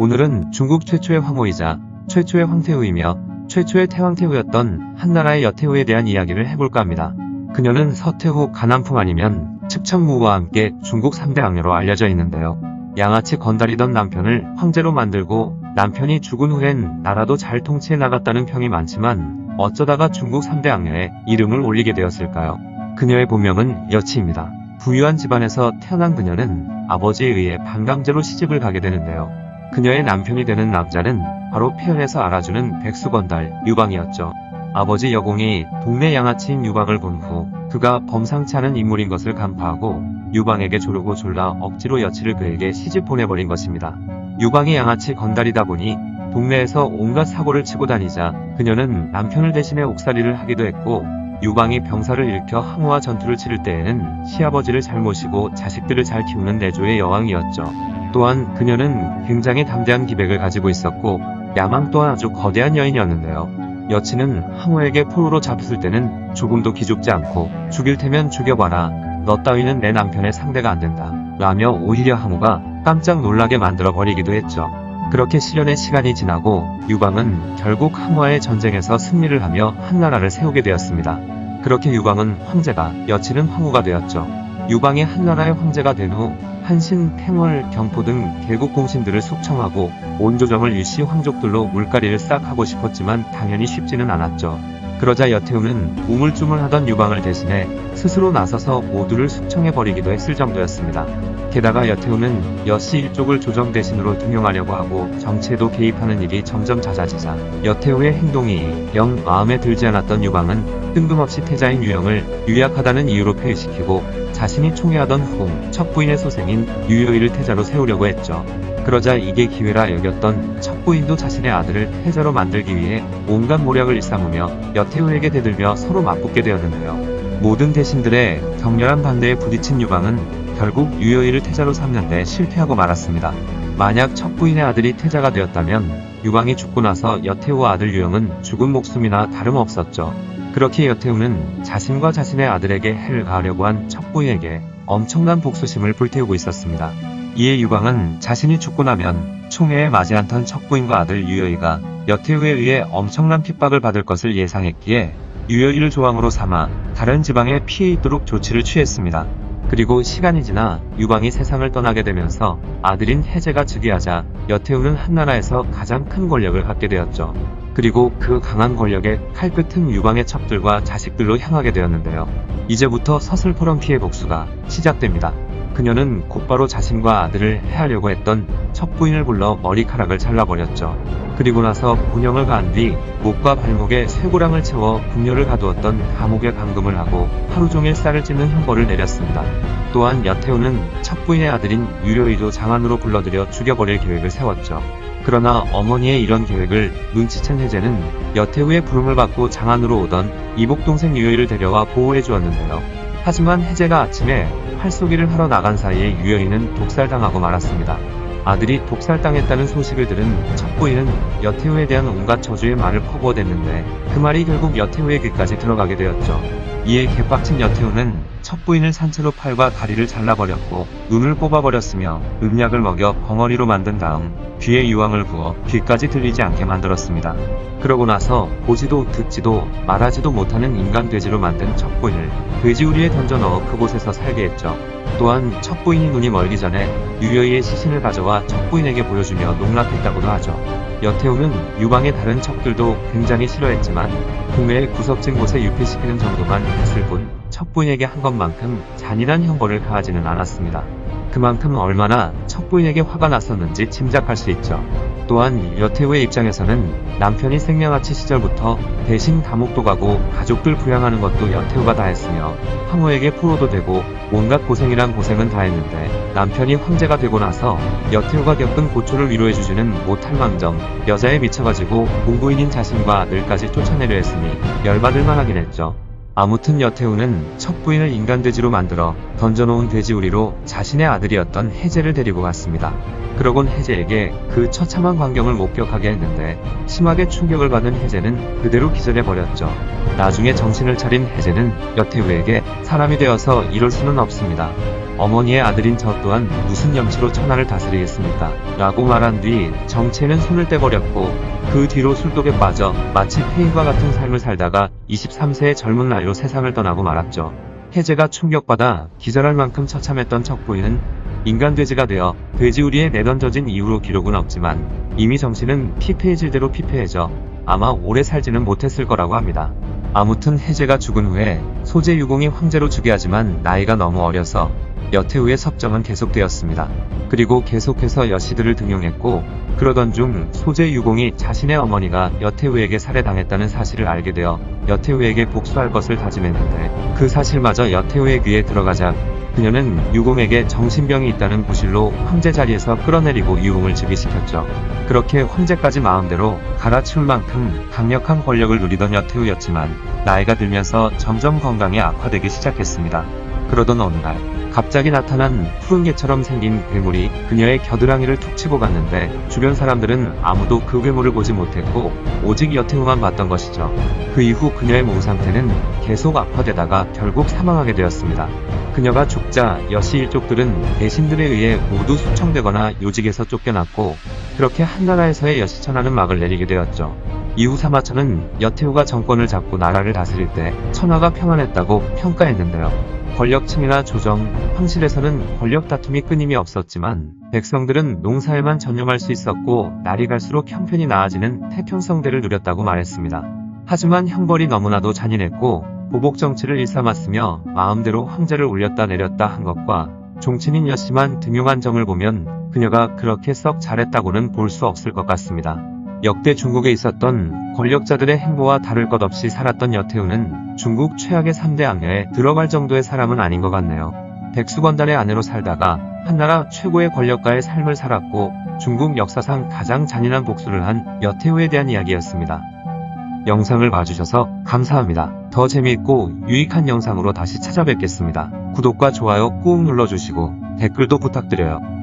오늘은 중국 최초의 황후이자 최초의 황태후이며 최초의 태왕태후였던 한나라의 여태후에 대한 이야기를 해볼까 합니다. 그녀는 서태후 가남풍 아니면 측천무와 함께 중국 3대 악녀로 알려져 있는데요. 양아치 건달이던 남편을 황제로 만들고 남편이 죽은 후엔 나라도 잘 통치해 나갔다는 평이 많지만 어쩌다가 중국 3대 악녀에 이름을 올리게 되었을까요? 그녀의 본명은 여치입니다. 부유한 집안에서 태어난 그녀는 아버지에 의해 반강제로 시집을 가게 되는데요. 그녀의 남편이 되는 남자는 바로 폐연에서 알아주는 백수건달 유방이었죠. 아버지 여공이 동네 양아치인 유방을 본 후 그가 범상치 않은 인물인 것을 간파하고 유방에게 조르고 졸라 억지로 여치를 그에게 시집 보내버린 것입니다. 유방이 양아치 건달이다 보니 동네에서 온갖 사고를 치고 다니자 그녀는 남편을 대신해 옥살이를 하기도 했고 유방이 병사를 일으켜 항우와 전투를 치를 때에는 시아버지를 잘 모시고 자식들을 잘 키우는 내조의 여왕이었죠. 또한 그녀는 굉장히 담대한 기백을 가지고 있었고 야망 또한 아주 거대한 여인이었는데요. 여친은 항우에게 포로로 잡혔을 때는 조금도 기죽지 않고 죽일 테면 죽여봐라. 너 따위는 내 남편의 상대가 안 된다. 라며 오히려 항우가 깜짝 놀라게 만들어 버리기도 했죠. 그렇게 실련의 시간이 지나고 유방은 결국 항우와의 전쟁에서 승리를 하며 한나라를 세우게 되었습니다. 그렇게 유방은 황제가 여친은 황후가 되었죠. 유방이 한나라의 황제가 된 후 한신, 탱월, 경포 등 개국 공신들을 숙청하고 온 조정을 일시 황족들로 물갈이를 싹 하고 싶었지만 당연히 쉽지는 않았죠. 그러자 여태우는 우물쭈물하던 유방을 대신해 스스로 나서서 모두를 숙청해버리기도 했을 정도였습니다. 게다가 여태우는 여씨 일족을 조정 대신으로 등용하려고 하고 정치에도 개입하는 일이 점점 잦아지자 여태우의 행동이 영 마음에 들지 않았던 유방은 뜬금없이 태자인 유영을 유약하다는 이유로 폐위시키고 자신이 총애하던 후 첩부인의 소생인 유효일을 태자로 세우려고 했죠. 그러자 이게 기회라 여겼던 첩부인도 자신의 아들을 태자로 만들기 위해 온갖 모략을 일삼으며 여태우에게 대들며 서로 맞붙게 되었는데요. 모든 대신들의 격렬한 반대에 부딪힌 유방은 결국 유효일을 태자로 삼는데 실패하고 말았습니다. 만약 첩부인의 아들이 태자가 되었다면 유방이 죽고 나서 여태우와 아들 유영은 죽은 목숨이나 다름없었죠. 그렇게 여태우는 자신과 자신의 아들에게 해를 가하려고 한 첩부인에게 엄청난 복수심을 불태우고 있었습니다. 이에 유방은 자신이 죽고 나면 총애에 맞이 않던 척부인과 아들 유여이가 여태우에 의해 엄청난 핍박을 받을 것을 예상했기에 유여이를 조항으로 삼아 다른 지방에 피해 있도록 조치를 취했습니다. 그리고 시간이 지나 유방이 세상을 떠나게 되면서 아들인 해제가 즉위하자 여태우는 한나라에서 가장 큰 권력을 갖게 되었죠. 그리고 그 강한 권력에 칼끝은 유방의 첩들과 자식들로 향하게 되었는데요. 이제부터 서슬퍼런 피해 복수가 시작됩니다. 그녀는 곧바로 자신과 아들을 해하려고 했던 첩부인을 불러 머리카락을 잘라버렸죠. 그리고 나서 본영을 가한 뒤 목과 발목에 쇠고랑을 채워 분뇨를 가두었던 감옥에 감금을 하고 하루 종일 쌀을 찢는 형벌을 내렸습니다. 또한 여태우는 첩부인의 아들인 유료이도 장안으로 불러들여 죽여버릴 계획을 세웠죠. 그러나 어머니의 이런 계획을 눈치챈 혜제는 여태우의 부름을 받고 장안으로 오던 이복 동생 유효이를 데려와 보호해 주었는데요. 하지만 혜제가 아침에 활쏘기를 하러 나간 사이에 유효이는 독살당하고 말았습니다. 아들이 독살당했다는 소식을 들은 첩부인은 여태우에 대한 온갖 저주의 말을 퍼부어댔는데 그 말이 결국 여태우의 귀까지 들어가게 되었죠. 이에 개빡친 여태우는 첩부인을 산채로 팔과 다리를 잘라버렸고 눈을 뽑아버렸으며 음약을 먹여 벙어리로 만든 다음 귀에 유황을 부어 귀까지 들리지 않게 만들었습니다. 그러고 나서 보지도 듣지도 말하지도 못하는 인간 돼지로 만든 첩부인을 돼지우리에 던져 넣어 그곳에서 살게 했죠. 또한 첩부인이 눈이 멀기 전에 유여이의 시신을 가져와 첩부인에게 보여주며 농락했다고도 하죠. 여태우는 유방의 다른 첩들도 굉장히 싫어했지만 국내의 구석진 곳에 유폐시키는 정도만 했을 뿐 첩부인에게 한 것만큼 잔인한 형벌을 가하지는 않았습니다. 그만큼 얼마나 첩부인에게 화가 났었는지 짐작할 수 있죠. 또한 여태우의 입장에서는 남편이 생명아치 시절부터 대신 감옥도 가고 가족들 부양하는 것도 여태우가 다 했으며 황후에게 포로도 되고 온갖 고생이란 고생은 다 했는데 남편이 황제가 되고 나서 여태우가 겪은 고초를 위로해주지는 못할 망정 여자에 미쳐가지고 공부인인 자신과 아들까지 쫓아내려 했으니 열받을 만하긴 했죠. 아무튼 여태우는 첩부인을 인간돼지로 만들어 던져놓은 돼지우리로 자신의 아들이었던 해제를 데리고 갔습니다. 그러곤 해제에게 그 처참한 광경을 목격하게 했는데 심하게 충격을 받은 해제는 그대로 기절해버렸죠. 나중에 정신을 차린 해제는 여태우에게 사람이 되어서 이럴 수는 없습니다. 어머니의 아들인 저 또한 무슨 염치로 천하를 다스리겠습니까? 라고 말한 뒤 정체는 손을 떼버렸고 그 뒤로 술독에 빠져 마치 폐인과 같은 삶을 살다가 23세의 젊은 나이로 세상을 떠나고 말았죠. 해제가 충격받아 기절할 만큼 처참했던 척부인은 인간 돼지가 되어 돼지우리에 내던져진 이후로 기록은 없지만 이미 정신은 피폐해질 대로 피폐해져 아마 오래 살지는 못했을 거라고 합니다. 아무튼 해제가 죽은 후에 소재 유공이 황제로 즉위 하지만 나이가 너무 어려서 여태우의 섭정은 계속되었습니다. 그리고 계속해서 여씨들을 등용했고 그러던 중 소재 유공이 자신의 어머니가 여태우에게 살해당했다는 사실을 알게 되어 여태우에게 복수할 것을 다짐했는데 그 사실마저 여태우의 귀에 들어가자 그녀는 유공에게 정신병이 있다는 구실로 황제 자리에서 끌어내리고 유공을 즉위시켰죠. 그렇게 황제까지 마음대로 갈아치울 만큼 강력한 권력을 누리던 여태우였지만 나이가 들면서 점점 건강이 악화되기 시작했습니다. 그러던 어느 날 갑자기 나타난 푸른 개처럼 생긴 괴물이 그녀의 겨드랑이를 툭 치고 갔는데 주변 사람들은 아무도 그 괴물을 보지 못했고 오직 여태우만 봤던 것이죠. 그 이후 그녀의 몸 상태는 계속 악화되다가 결국 사망하게 되었습니다. 그녀가 죽자 여시 일족들은 대신들에 의해 모두 수청되거나 요직에서 쫓겨났고 그렇게 한나라에서의 여시천하는 막을 내리게 되었죠. 이후 사마천은 여태우가 정권을 잡고 나라를 다스릴 때 천하가 평안했다고 평가했는데요. 권력층이나 조정, 황실에서는 권력 다툼이 끊임이 없었지만 백성들은 농사에만 전념할 수 있었고 날이 갈수록 형편이 나아지는 태평성대를 누렸다고 말했습니다. 하지만 형벌이 너무나도 잔인했고 보복 정치를 일삼았으며 마음대로 황제를 올렸다 내렸다 한 것과 종친인 여씨만 등용한 점을 보면 그녀가 그렇게 썩 잘했다고는 볼 수 없을 것 같습니다. 역대 중국에 있었던 권력자들의 행보와 다를 것 없이 살았던 여태우는 중국 최악의 3대 악녀에 들어갈 정도의 사람은 아닌 것 같네요. 백수건달의 아내로 살다가 한나라 최고의 권력가의 삶을 살았고 중국 역사상 가장 잔인한 복수를 한 여태우에 대한 이야기였습니다. 영상을 봐주셔서 감사합니다. 더 재미있고 유익한 영상으로 다시 찾아뵙겠습니다. 구독과 좋아요 꾹 눌러주시고 댓글도 부탁드려요.